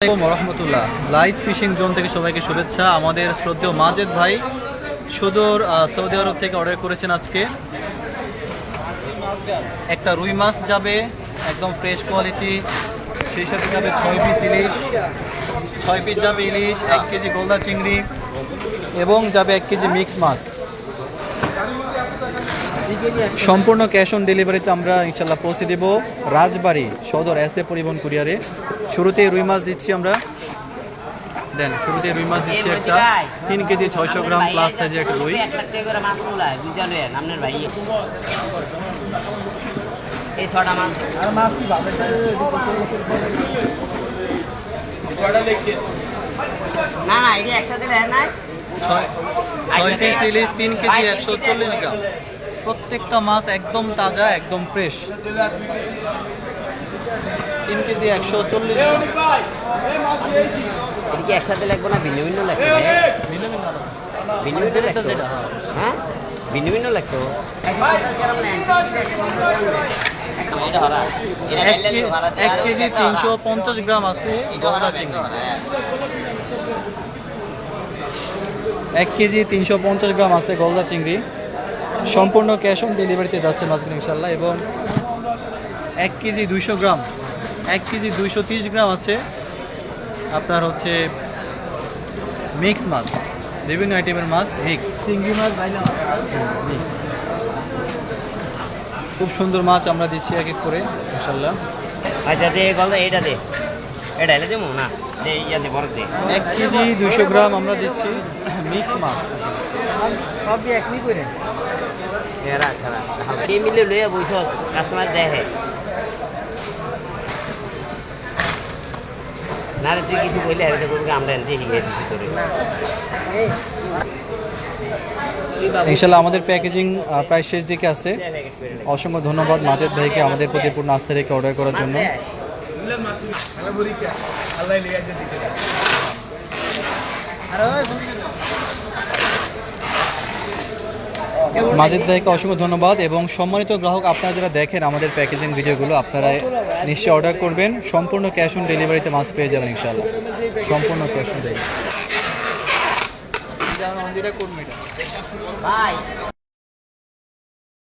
রহমতুল্লাহ live fishing zone থেকে সবাইকে শুভেচ্ছা। আমাদের শ্রদ্ধেয় মাজেদ ভাই সুদূর সৌদি আরব থেকে অর্ডার করেছেন আজকে। একটা রুই মাছ যাবে, একদম ফ্রেশ কোয়ালিটি সেই সাথে যাবে ছয় পিস ইলিশ। ছয় পিস যাবে ইলিশ, এক কেজি গোলদা চিংড়ি এবং যাবে এক কেজি মিক্স মাছ। সম্পূর্ণ ক্যাশ অন ডেলিভারিতে আমরা ইনশাল্লাহ পৌঁছে দেব। রাজবাড়ি সদর এস এ পরিবহন কুরিয়ারে শুরুতে রুই মাছ দিচ্ছি আমরা। দেন শুরুতে রুই মাছ দিচ্ছি একটা। তিন কেজি ছয়শো গ্রাম প্লাস সাইজের একটা রুই। না না এটা একসাথে ছয় পিস ইলিশ তিন কেজি একশো চল্লিশ গ্রাম। প্রত্যেকটা মাছ একদম তাজা একদম ফ্রেশ তিন কেজি একশো চল্লিশ একসাথে না? ভিন্ন ভিন্ন ভিন্ন ভিন্ন হ্যাঁ। এক কেজি তিনশো পঞ্চাশ গ্রাম আছে। এক কেজি তিনশো পঞ্চাশ গ্রাম আছে গলদা চিংড়ি। সম্পূর্ণ ক্যাশ অন ডেলিভারিতে যাচ্ছে মাছগুলো ইনশাল্লাহ এবং এক কেজি দুইশো গ্রাম এক কেজি দুইশো তিরিশ গ্রাম আছে। আপনার হচ্ছে মিক্স মাছ বিভিন্ন আইটেমের মাছ মিক্স। চিংড়ি মাছ মিক্স। খুব সুন্দর মাছ আমরা দিচ্ছি এক এক করে ইনশাল্লাহ আচ্ছা দে গলদা এটা দে। এটা এলে দেবো? না দে ইয়া দে বড় দে। এক কেজি দুইশো গ্রাম আমরা দিচ্ছি মিক্স মাছ। সব দিয়ে একই করে। এরা মিলে লইয়া বইছ? কাস্টমার দেখে। না রে তুই কিছু বললে হবে তোকে আমরা এনতে দিচ্ছি তোরে ইনশাল্লাহ আমাদের প্যাকেজিং প্রায় শেষ দিকে আছে। অসংখ্য ধন্যবাদ মাজেদ ভাইকে আমাদের প্রতি পূর্ণ আস্থা রেখে অর্ডার করার জন্য। মাজেদ ভাইকে অসংখ্য ধন্যবাদ এবং সম্মানিত গ্রাহক, আপনারা যারা দেখেন আমাদের প্যাকেজিং ভিডিওগুলো, আপনারা নিশ্চয়ই অর্ডার করবেন। সম্পূর্ণ ক্যাশ অন ডেলিভারিতে মাছ পেয়ে যাবেন ইনশাল্লাহ সম্পূর্ণ ক্যাশ অন ডেলিভারি